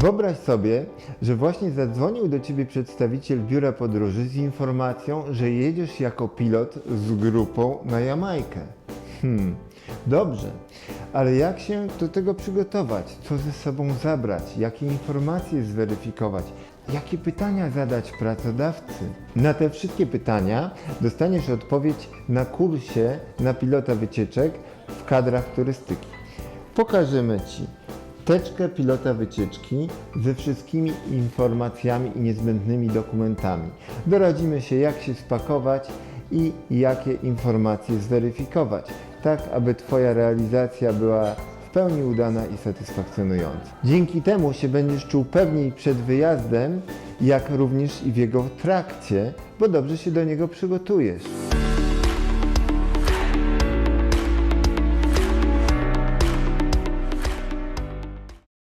Wyobraź sobie, że właśnie zadzwonił do ciebie przedstawiciel biura podróży z informacją, że jedziesz jako pilot z grupą na Jamajkę. Hmm, dobrze, ale jak się do tego przygotować? Co ze sobą zabrać? Jakie informacje zweryfikować? Jakie pytania zadać pracodawcy? Na te wszystkie pytania dostaniesz odpowiedź na kursie na pilota wycieczek w kadrach turystyki. Pokażemy Ci teczkę pilota wycieczki ze wszystkimi informacjami i niezbędnymi dokumentami. Doradzimy się, jak się spakować i jakie informacje zweryfikować, tak aby Twoja realizacja była w pełni udana i satysfakcjonująca. Dzięki temu się będziesz czuł pewniej przed wyjazdem, jak również i w jego trakcie, bo dobrze się do niego przygotujesz.